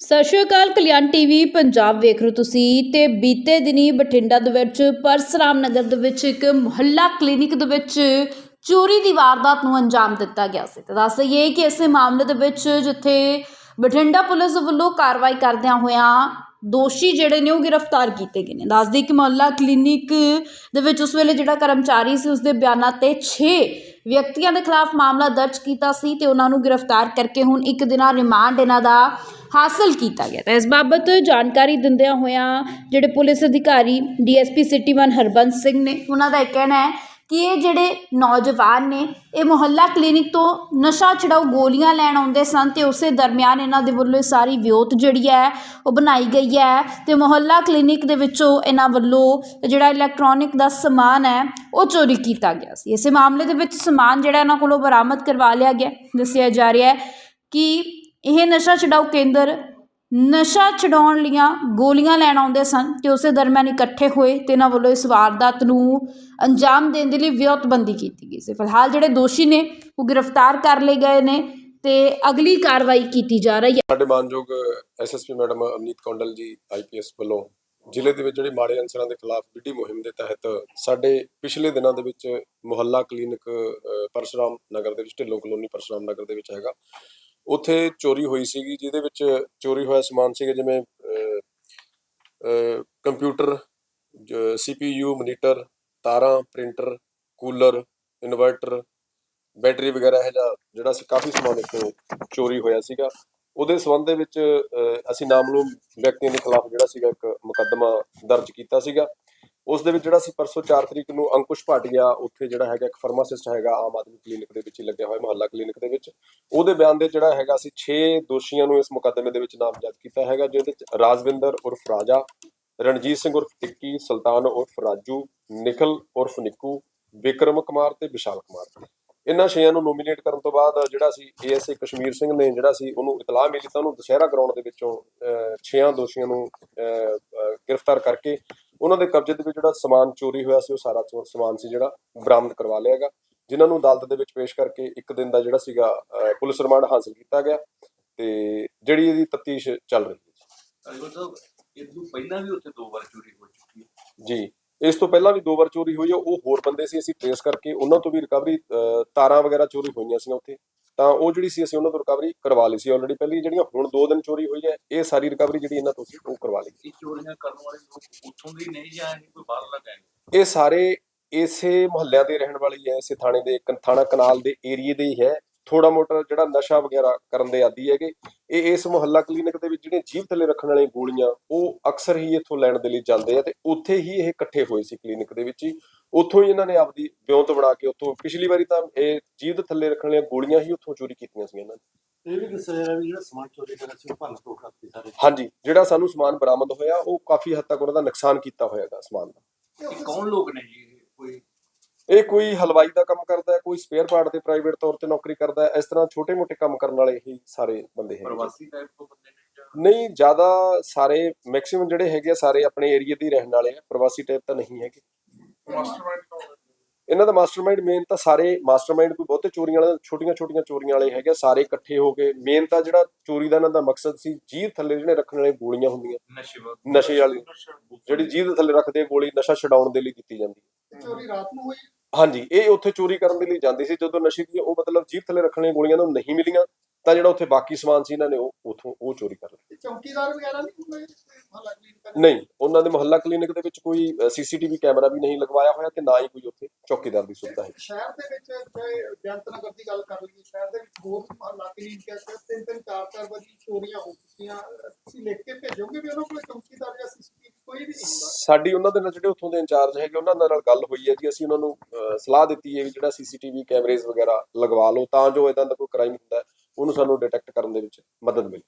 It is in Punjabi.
ਸਤਿ ਸ਼੍ਰੀ ਅਕਾਲ, ਕਲਿਆਣ ਟੀਵੀ, ਪੰਜਾਬ ਵੇਖ ਰਹੇ ਤੁਸੀਂ ਤੇ ਬੀਤੇ ਦਿਨੀ ਬਠਿੰਡਾ ਦੇ ਵਿੱਚ ਪਰਸਰਾਮ ਨਗਰ ਦੇ ਵਿੱਚ ਇੱਕ ਮੁਹੱਲਾ ਕਲੀਨਿਕ ਦੇ ਵਿੱਚ ਚੋਰੀ ਦੀ ਵਾਰਦਾਤ ਨੂੰ ਅੰਜਾਮ ਦਿੱਤਾ ਗਿਆ ਸੀ। ਤੇ ਦੱਸ ਦਈਏ ਕਿ ਇਸੇ ਮਾਮਲੇ ਦੇ ਵਿੱਚ ਜਿੱਥੇ ਬਠਿੰਡਾ ਪੁਲਿਸ ਵੱਲੋਂ ਕਾਰਵਾਈ ਕਰਦਿਆਂ ਹੋਇਆਂ ਦੋਸ਼ੀ ਜਿਹੜੇ ਨੇ ਉਹ ਗ੍ਰਿਫਤਾਰ ਕੀਤੇ ਗਏ ਨੇ। ਦੱਸਦੀ ਕਿ ਮੁਹੱਲਾ ਕਲੀਨਿਕ ਦੇ ਵਿੱਚ ਉਸ ਵੇਲੇ ਜਿਹੜਾ ਕਰਮਚਾਰੀ ਸੀ ਉਸ ਦੇ ਬਿਆਨਾਂ ਤੇ 6 ਵਿਅਕਤੀਆਂ ਦੇ ਖਿਲਾਫ ਮਾਮਲਾ ਦਰਜ ਕੀਤਾ ਸੀ ਤੇ ਉਹਨਾਂ ਨੂੰ ਗ੍ਰਿਫਤਾਰ ਕਰਕੇ ਹੁਣ ਇੱਕ ਦਿਨਾਂ ਰਿਮਾਂਡ ਇਹਨਾਂ ਦਾ ਹਾਸਲ ਕੀਤਾ ਗਿਆ ਤਾਂ ਇਸ ਬਾਬਤ ਜਾਣਕਾਰੀ ਦਿੰਦਿਆਂ ਹੋਇਆਂ ਜਿਹੜੇ ਪੁਲਿਸ ਅਧਿਕਾਰੀ ਡੀਐਸਪੀ ਸਿਟੀ 1 ਹਰਬੰਸ ਸਿੰਘ ਨੇ ਉਹਨਾਂ ਦਾ ਇਹ ਕਹਿਣਾ ਹੈ ਕਿ ਇਹ ਜਿਹੜੇ ਨੌਜਵਾਨ ਨੇ, ਇਹ ਮੁਹੱਲਾ ਕਲੀਨਿਕ ਤੋਂ ਨਸ਼ਾ ਛਡਾਊ ਗੋਲੀਆਂ ਲੈਣ ਆਉਂਦੇ ਸਨ ਅਤੇ ਉਸੇ ਦਰਮਿਆਨ ਇਹਨਾਂ ਦੇ ਵੱਲੋਂ ਇਹ ਸਾਰੀ ਵਿਉਂਤ ਜਿਹੜੀ ਹੈ, ਉਹ ਬਣਾਈ ਗਈ ਹੈ ਅਤੇ ਮੁਹੱਲਾ ਕਲੀਨਿਕ ਦੇ ਵਿੱਚੋਂ ਇਹਨਾਂ ਵੱਲੋਂ ਜਿਹੜਾ ਇਲੈਕਟ੍ਰੋਨਿਕ ਦਾ ਸਮਾਨ ਹੈ, ਉਹ ਚੋਰੀ ਕੀਤਾ ਗਿਆ ਸੀ। ਇਸੇ ਮਾਮਲੇ ਦੇ ਵਿੱਚ ਸਮਾਨ ਜਿਹੜਾ ਇਹਨਾਂ ਕੋਲੋਂ ਬਰਾਮਦ ਕਰਵਾ ਲਿਆ ਗਿਆ। ਦੱਸਿਆ ਜਾ ਰਿਹਾ ਹੈ ਕਿ ਇਹ ਨਸ਼ਾ ਛਡਾਊ ਕੇਂਦਰ ਨਸ਼ਾ ਛਡਾਉਣ ਲੀਆਂ ਗੋਲੀਆਂ ਲੈਣ ਆਉਂਦੇ ਸਨ ਤੇ ਉਸੇ ਦਰਮਿਆਨ ਇਕੱਠੇ ਹੋਏ ਤੇ ਇਹਨਾਂ ਵੱਲੋਂ ਇਸ ਵਾਰਦਾਤ ਨੂੰ ਅੰਜਾਮ ਦੇਣ ਦੇ ਲਈ ਵਿਉਂਤਬੰਦੀ ਕੀਤੀ ਗਈ ਸੀ। ਫਿਲਹਾਲ ਜਿਹੜੇ ਦੋਸ਼ੀ ਨੇ ਉਹ ਗ੍ਰਿਫਤਾਰ ਕਰ ਲਏ ਗਏ ਨੇ ਤੇ ਅਗਲੀ ਕਾਰਵਾਈ ਕੀਤੀ ਜਾ ਰਹੀ ਹੈ। ਸਾਡੇ ਮਾਨਯੋਗ ਐਸਐਸਪੀ ਮੈਡਮ ਅਮਨੀਤ ਕੌਂਡਲ ਜੀ ਆਈਪੀਐਸ ਵੱਲੋਂ ਜ਼ਿਲ੍ਹੇ ਦੇ ਵਿੱਚ ਜਿਹੜੇ ਮਾੜੇ ਅਨਸਰਾਂ ਦੇ ਖਿਲਾਫ ਵਿੱਢੀ ਮੁਹਿੰਮ ਦੇ ਤਹਿਤ ਸਾਡੇ ਪਿਛਲੇ ਦਿਨਾਂ ਦੇ ਵਿੱਚ ਮੁਹੱਲਾ ਕਲੀਨਿਕ ਅ, ਨਗਰ ਦੇ ਵਿੱਚ ਢਿੱਲੋਂ ਕਲੋਨੀ ਪਰਸ਼ੁਰਾਮ ਨਗਰ ਦੇ ਵਿੱਚ ਹੈਗਾ। ਉੱਥੇ ਚੋਰੀ ਹੋਈ ਸੀਗੀ ਜਿਹਦੇ ਵਿੱਚ ਚੋਰੀ ਹੋਇਆ ਸਮਾਨ ਸੀਗਾ ਜਿਵੇਂ ਅ, ਅ, ਕੰਪਿਊਟਰ ਸੀਪੀਯੂ ਮੋਨੀਟਰ ਤਾਰਾਂ ਪ੍ਰਿੰਟਰ ਕੂਲਰ ਇਨਵਰਟਰ ਬੈਟਰੀ ਵਗੈਰਾ ਹੈ ਜਿਹੜਾ ਸੀ ਕਾਫੀ ਸਮਾਨ ਇੱਥੇ ਚੋਰੀ ਹੋਇਆ ਸੀਗਾ। ਉਹਦੇ ਸਬੰਧ ਦੇ ਵਿੱਚ ਅਸੀਂ ਨਾਮਲੂਮ ਵਿਅਕਤੀਆਂ ਦੇ ਖਿਲਾਫ ਜਿਹੜਾ ਸੀਗਾ ਇੱਕ ਮੁਕੱਦਮਾ ਦਰਜ ਕੀਤਾ ਸੀਗਾ। ਉਸ ਦੇ ਵਿੱਚ ਜਿਹੜਾ ਸੀ ਪਰਸੋਂ 4 ਤਰੀਕ ਨੂੰ ਅੰਕੁਸ਼ ਭਾਟੀਆ ਉੱਥੇ ਜਿਹੜਾ ਹੈਗਾ ਇੱਕ ਫਾਰਮਾਸਿਸਟ ਹੈਗਾ ਆਮ ਆਦਮੀ ਕਲੀਨਿਕ ਦੇ ਵਿੱਚ ਹੀ ਲੱਗਿਆ ਹੋਇਆ ਮੁਹੱਲਾ ਕਲੀਨਿਕ ਦੇ ਵਿੱਚ। ਉਹਦੇ ਬਿਆਨ ਦੇ ਜਿਹੜਾ ਹੈਗਾ ਸੀ 6 ਦੋਸ਼ੀਆਂ ਨੂੰ ਇਸ ਮੁਕੱਦਮੇ ਦੇ ਵਿੱਚ ਨਾਮਜ਼ਦ ਕੀਤਾ ਹੈਗਾ ਜਿਹਦੇ ਵਿੱਚ ਰਾਜਵਿੰਦਰ ਉਰਫ ਰਾਜਾ ਰਣਜੀਤ ਸਿੰਘ ਉਰਫ ਟਿੱਕੀ ਸੁਲਤਾਨ ਉਰਫ ਰਾਜੂ ਨਿਖਲ ਉਰਫ ਨਿੱਕੂ ਵਿਕਰਮ ਕੁਮਾਰ ਤੇ ਵਿਸ਼ਾਲ ਕੁਮਾਰ। ਇਹਨਾਂ ਛੇਆਂ ਨੂੰ ਨੋਮੀਨੇਟ ਕਰਨ ਤੋਂ ਬਾਅਦ ਜਿਹੜਾ ਸੀ ਏਐਸਏ ਕਸ਼ਮੀਰ ਸਿੰਘ ਨੇ ਜਿਹੜਾ ਸੀ ਉਹਨੂੰ ਇਤਲਾਹ ਮਿਲੀ ਤਾਂ ਉਹਨੂੰ ਦੁਸ਼ਹਿਰਾ ਗਰਾਊਂਡ ਦੇ ਵਿੱਚੋਂ ਅਹ, ਛੇਆਂ ਦੋਸ਼ੀਆਂ ਨੂੰ ਗ੍ਰਿਫਤਾਰ ਕਰਕੇ ਉਹਨਾਂ ਦੇ ਕਬਜ਼ੇ ਦੇ ਵਿੱਚ ਜਿਹੜਾ ਸਮਾਨ ਚੋਰੀ ਹੋਇਆ ਸੀ ਉਹ ਸਾਰਾ ਸਮਾਨ ਸੀ ਜਿਹੜਾ ਬਰਾਮਦ ਕਰਵਾ ਲਿਆ ਹੈਗਾ ਜਿਨ੍ਹਾਂ ਨੂੰ ਅਦਾਲਤ ਦੇ ਵਿੱਚ ਪੇਸ਼ ਕਰਕੇ ਇੱਕ ਦਿਨ ਦਾ ਜਿਹੜਾ ਸੀਗਾ ਪੁਲਿਸ ਰਿਮਾਂਡ ਹਾਸਲ ਕੀਤਾ ਗਿਆ ਤੇ ਜਿਹੜੀ ਇਹਦੀ ਤਫਤੀਸ਼ ਚੱਲ ਰਹੀ ਹੈ। ਅਜੇ ਤਾਂ ਇਹ ਤੋਂ ਪਹਿਲਾਂ ਵੀ ਉੱਥੇ ਦੋ ਵਾਰ ਚੋਰੀ ਹੋ ਚੁੱਕੀ ਹੈ। ਜੀ ਇਸ ਤੋਂ ਪਹਿਲਾਂ ਵੀ ਦੋ ਵਾਰ ਚੋਰੀ ਹੋਈ ਹੈ। ਉਹ ਹੋਰ ਬੰਦੇ ਸੀ ਅਸੀਂ ਟ੍ਰੇਸ ਕਰਕੇ ਉਹਨਾਂ ਤੋਂ ਵੀ ਰਿਕਵਰੀ ਤਾਰਾਂ ਵਗੈਰਾ ਚੋਰੀ ਹੋਈਆਂ ਸੀ ਉੱਥੇ। ਤਾਂ ਉਹ ਜਿਹੜੀ ਸੀ ਅਸੀਂ ਉਹਨਾਂ ਤੋਂ ਰਿਕਵਰੀ ਕਰਵਾ ਲਈ ਸੀ ਆਲਰੇਡੀ ਪਹਿਲੀ ਜਿਹੜੀਆਂ ਹੁਣ ਦੋ ਦਿਨ ਚੋਰੀ ਹੋਈ ਹੈ ਇਹ ਸਾਰੀ ਰਿਕਵਰੀ ਜਿਹੜੀ ਇਹਨਾਂ ਤੋਂ ਸੀ ਉਹ ਕਰਵਾ ਲਈ ਇਹ ਚੋਰੀਆਂ ਕਰਨ ਵਾਲੇ ਲੋਕ ਉੱਥੋਂ ਦੇ ਨਹੀਂ ਜਾਂ ਇਹ ਕੋਈ ਬਾਹਰ ਲਗਾਏ ਇਹ ਸਾਰੇ ਇਸੇ ਮੁਹੱਲਿਆਂ ਦੇ ਰਹਿਣ ਵਾਲੇ ਹੀ ਇਸੇ ਥਾਣੇ ਦੇ ਥਾਣਾ ਕਨਾਲ ਦੇ ਏਰੀਏ ਦੇ ਹੀ ਹੈ। ਥੋੜਾ ਮੋਟਾ ਜਿਹੜਾ ਨਸ਼ਾ ਵਗੈਰਾ ਕਰਨ ਦੇ ਆਦੀ ਹੈਗੇ। ਇਹ ਇਸ ਮੁਹੱਲਾ ਕਲੀਨਿਕ ਦੇ ਵਿੱਚ ਜਿਹੜੀਆਂ ਜੀਵ ਥੱਲੇ ਰੱਖਣ ਵਾਲੀਆਂ ਗੋਲੀਆਂ ਉਹ ਅਕਸਰ ਹੀ ਇੱਥੋਂ ਲੈਣ ਦੇ ਲਈ ਜਾਂਦੇ ਆ ਤੇ ਉੱਥੇ ਹੀ ਇਹ ਇਕੱਠੇ ਹੋਏ ਸੀ ਕਲੀਨਿਕ ਦੇ ਵਿੱਚ ਹੀ। ਉੱਥੋਂ ਹੀ ਇਹਨਾਂ ਨੇ ਆਪਦੀ ਵਿਉਂਤ ਬਣਾ ਕੇ ਉੱਥੋਂ ਪਿਛਲੀ ਵਾਰੀ ਤਾਂ ਇਹ ਜੀਵ ਦੇ ਥੱਲੇ ਰੱਖਣ ਵਾਲੀਆਂ ਗੋਲੀਆਂ ਹੀ ਉੱਥੋਂ ਚੋਰੀ ਕੀਤੀਆਂ ਸੀ ਇਹਨਾਂ ਨੇ। ਇਹ ਵੀ ਦੱਸਿਆ ਜਾ ਰਿਹਾ ਵੀ ਜਿਹੜਾ ਸਮਾਨ ਚੋਰੀ ਕਰਿਆ ਸੀ ਉਹ ਭੰਨ ਤੋੜ ਕਰਤੀ ਸਾਰੇ। ਹਾਂਜੀ ਜਿਹੜਾ ਸਾਨੂੰ ਸਮਾਨ ਬਰਾਮਦ ਹੋਇਆ ਉਹ ਕਾਫੀ ਹੱਦ ਤੱਕ ਉਹਨਾਂ ਦਾ ਨੁਕਸਾਨ ਕੀਤਾ ਹੋਇਆਗਾ ਸਮਾਨ ਦਾ। ਇਹ ਕੌਣ ਲੋਕ ਨੇ ਜੀ? ਇਹ? ਕੋਈ ਇਹ ਕੋਈ ਹਲਵਾਈ ਦਾ ਕੰਮ ਕਰਦਾ ਹੈ ਕੋਈ ਸਪੇਅਰ ਪਾਰਟ ਤੇ ਪ੍ਰਾਈਵੇਟ ਤੌਰ ਤੇ ਨੌਕਰੀ ਕਰਦਾ ਹੈ ਇਸ ਤਰ੍ਹਾਂ ਛੋਟੇ-ਮੋਟੇ ਕੰਮ ਕਰਨ ਵਾਲੇ ਹੀ ਸਾਰੇ ਬੰਦੇ ਹੈ ਪ੍ਰਵਾਸੀ ਟਾਈਪ ਤੋਂ ਬੰਦੇ ਨੇ ਜਾਂ ਨਹੀਂ ਜ਼ਿਆਦਾ ਸਾਰੇ ਮੈਕਸਿਮਮ ਜਿਹੜੇ ਹੈਗੇ ਆ ਸਾਰੇ ਆਪਣੇ ਏਰੀਆ ਦੇ ਹੀ ਰਹਿਣ ਵਾਲੇ ਆ ਪ੍ਰਵਾਸੀ ਟਾਈਪ ਤਾਂ ਨਹੀਂ ਹੈਗੇ। ਮਾਸਟਰਮਾਈਂਡ ਕੌਣ ਹੈ? ਇਹਨਾਂ ਦਾ ਮਾਸਟਰਮਾਈਂਡ ਮੇਨ ਤਾਂ ਸਾਰੇ ਮਾਸਟਰਮਾਈਂਡ ਕੋਈ ਬਹੁਤੇ ਚੋਰੀਆਂ ਵਾਲੇ ਛੋਟੀਆਂ-ਛੋਟੀਆਂ ਚੋਰੀਆਂ ਵਾਲੇ ਹੈਗੇ ਸਾਰੇ ਇਕੱਠੇ ਹੋ ਕੇ ਮੇਨ ਤਾਂ ਜਿਹੜਾ ਚੋਰੀ ਦਾ ਇਹਨਾਂ ਦਾ ਮਕਸਦ ਸੀ ਜੀਵ ਥੱਲੇ ਜਿਹੜੇ ਰੱਖਣ ਵਾਲੇ ਗੋਲੀਆਂ ਹੁੰਦੀਆਂ। ਨਸ਼ੇ ਵਾਲੀ। ਜਿਹੜੀ ਦੇ ਥੱਲੇ ਰੱਖਦੇ ਆ ਗੋਲੀ ਨਸ਼ਾ ਛਡਾਉਣ ਦੇ ਲਈ ਕੀਤੀ ਜਾਂਦੀ ਹੈ। ਚੋਰੀ ਰਾਤ ਨੂੰ ਹੋਈ? ਹਾਂਜੀ ਇਹ ਉੱਥੇ ਚੋਰੀ ਕਰਨ ਦੇ ਲਈ ਜਾਂਦੇ ਸੀ। ਜਦੋਂ ਨਸ਼ੇ ਦੀ ਉਹ ਮਤਲਬ ਜੀਭ ਥੱਲੇ ਰੱਖਣ ਵਾਲੀਆਂ ਗੋਲੀਆਂ ਨੂੰ ਨਹੀਂ ਮਿਲੀਆਂ ਤਾਂ ਜਿਹੜਾ ਉੱਥੇ ਬਾਕੀ ਸਮਾਨ ਸੀ ਇਹਨਾਂ ਨੇ ਉਹ ਉਥੋਂ ਉਹ ਚੋਰੀ ਕਰ ਲਿਆ। ਚੌਕੀਦਾਰ ਵਗੈਰਾ ਨਹੀਂ ਕੋਈ ਮਹੱਲਾ ਕਲੀਨਿਕ ਨਹੀਂ ਉਹਨਾਂ ਦੇ ਮੁਹੱਲਾ ਕਲੀਨਿਕ ਦੇ ਵਿੱਚ ਕੋਈ ਸੀਸੀਟੀਵੀ ਕੈਮਰਾ ਵੀ ਨਹੀਂ ਲਗਵਾਇਆ ਹੋਇਆ ਤੇ ਨਾ ਹੀ ਕੋਈ ਉੱਥੇ ਚੌਕੀਦਾਰ ਦੀ ਸੁਵਿਧਾ ਹੈ। ਸ਼ਹਿਰ ਦੇ ਵਿੱਚ ਚਾਹੇ ਜਨਤ ਨਗਰ ਦੀ ਗੱਲ ਕਰ ਲਈਏ ਸ਼ਹਿਰ ਦੇ ਵਿੱਚ ਹੋਰ ਵੀ ਮਹੱਲਾ ਕਲੀਨਿਕ ਹੈ ਤਿੰਨ ਤਿੰਨ ਚਾਰ ਚਾਰ ਵਾਰੀ ਚੋਰੀਆਂ ਹੋ ਚੁੱਕੀਆਂ। ਤੁਸੀਂ ਲਿਖ ਕੇ ਭੇਜੋਗੇ ਵੀ ਉਹਨਾਂ ਕੋਲ ਚੌਕੀਦਾਰ ਜਾਂ ਸੀਸੀਟੀਵੀ ਕੋਈ ਵੀ ਨਹੀਂ ਹੁੰਦਾ? ਸਾਡੀ ਉਹਨਾਂ ਦੇ ਨਾਲ ਜਿਹੜੇ ਉੱਥੋਂ ਦੇ ਇੰਚਾਰਜ ਹੈਗੇ ਉਹਨਾਂ ਦੇ ਨਾਲ ਗੱਲ ਹੋਈ ਹੈ ਜੀ ਅਸੀਂ ਉਹਨਾਂ ਨੂੰ ਸਲਾਹ ਦਿੱਤੀ ਹੈ ਵੀ ਜਿਹੜਾ ਸੀਸੀਟੀਵੀ ਕੈਮਰੇਜ਼ ਵਗੈਰਾ ਲਗਵਾ ਲਓ ਤਾਂ ਜੋ ਇਦਾਂ ਦਾ ਕੋਈ ਕ੍ਰਾਈਮ ਹੁੰਦਾ ਹੈ, ਉਹਨੂੰ ਸਾਨੂੰ ਡਿਟੈਕਟ ਕਰਨ ਦੇ ਵਿੱਚ ਮਦਦ ਮਿਲੇ।